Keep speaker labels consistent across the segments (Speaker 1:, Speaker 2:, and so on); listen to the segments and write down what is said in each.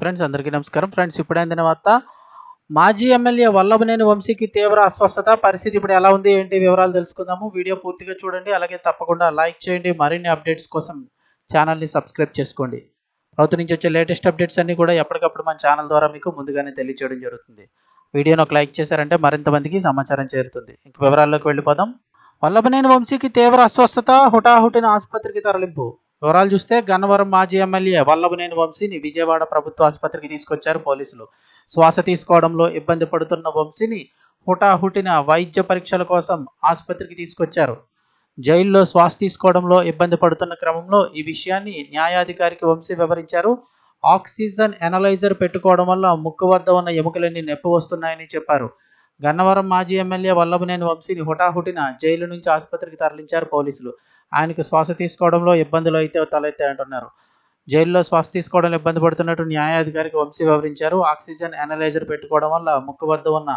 Speaker 1: Friends అందరికీ నమస్కారం. Friends ఇప్పుడైన వార్త మాజీ ఎమ్మెల్యే వల్లభనేని వంశీకి తీవ్ర అస్వస్థత. పరిస్థితి ఇప్పుడు ఎలా ఉంది ఏంటి వివరాలు తెలుసుకుందాము. వీడియో పూర్తిగా చూడండి. అలాగే తప్పకుండా లైక్ చేయండి. మరిన్ని అప్డేట్స్ కోసం ఛానల్ని సబ్స్క్రైబ్ చేసుకోండి. ప్రభుత్వం నుంచి వచ్చే లేటెస్ట్ అప్డేట్స్ అన్ని కూడా ఎప్పటికప్పుడు మన ఛానల్ ద్వారా మీకు ముందుగానే తెలియజేయడం జరుగుతుంది. వీడియోని ఒక లైక్ చేశారంటే మరింత మందికి సమాచారం చేరుతుంది. ఇంక వివరాల్లోకి వెళ్ళిపోదాం. వల్లభనేని వంశీకి తీవ్ర అస్వస్థత హుటాహుటిన ఆసుపత్రికి తరలింపు. వివరాలు చూస్తే గన్నవరం మాజీ ఎమ్మెల్యే వల్లభనేని వంశీని విజయవాడ ప్రభుత్వ ఆసుపత్రికి తీసుకొచ్చారు పోలీసులు. శ్వాస తీసుకోవడంలో ఇబ్బంది పడుతున్న వంశీని హుటాహుటిన వైద్య పరీక్షల కోసం ఆసుపత్రికి తీసుకొచ్చారు. జైల్లో శ్వాస తీసుకోవడంలో ఇబ్బంది పడుతున్న క్రమంలో ఈ విషయాన్ని న్యాయాధికారికి వంశీ వివరించారు. ఆక్సిజన్ ఎనలైజర్ పెట్టుకోవడం వల్ల ముక్కు వద్ద ఉన్న ఎముకలన్నీ నొప్పి వస్తున్నాయని చెప్పారు. గన్నవరం మాజీ ఎమ్మెల్యే వల్లభనేని వంశీని హుటాహుటిన జైలు నుంచి ఆసుపత్రికి తరలించారు పోలీసులు. ఆయనకు శ్వాస తీసుకోవడంలో ఇబ్బందులు అయితే తలెత్తాయంటున్నారు జైల్లో శ్వాస తీసుకోవడంలో ఇబ్బంది పడుతున్నట్టు న్యాయాధికారికి వంశీ వివరించారు. ఆక్సిజన్ అనలైజర్ పెట్టుకోవడం వల్ల ముక్కు వద్ద ఉన్న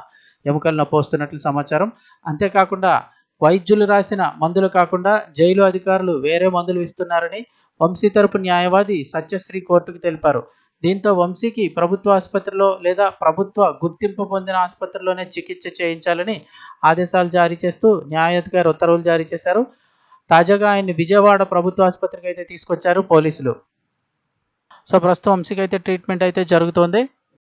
Speaker 1: ఎముకలు నొప్పి వస్తున్నట్లు సమాచారం. అంతేకాకుండా వైద్యులు రాసిన మందులు కాకుండా జైలు అధికారులు వేరే మందులు ఇస్తున్నారని వంశీ తరపు న్యాయవాది సత్యశ్రీ కోర్టుకు తెలిపారు. దీంతో వంశీకి ప్రభుత్వ ఆసుపత్రిలో లేదా ప్రభుత్వ గుర్తింపు పొందిన ఆసుపత్రిలోనే చికిత్స చేయించాలని ఆదేశాలు జారీ చేస్తూ న్యాయాధికారి ఉత్తర్వులు జారీ చేశారు. తాజాగా ఆయన్ని విజయవాడ ప్రభుత్వ ఆసుపత్రికి అయితే తీసుకొచ్చారు పోలీసులు. సో ప్రస్తుతం వంశీకి అయితే ట్రీట్మెంట్ అయితే జరుగుతోంది.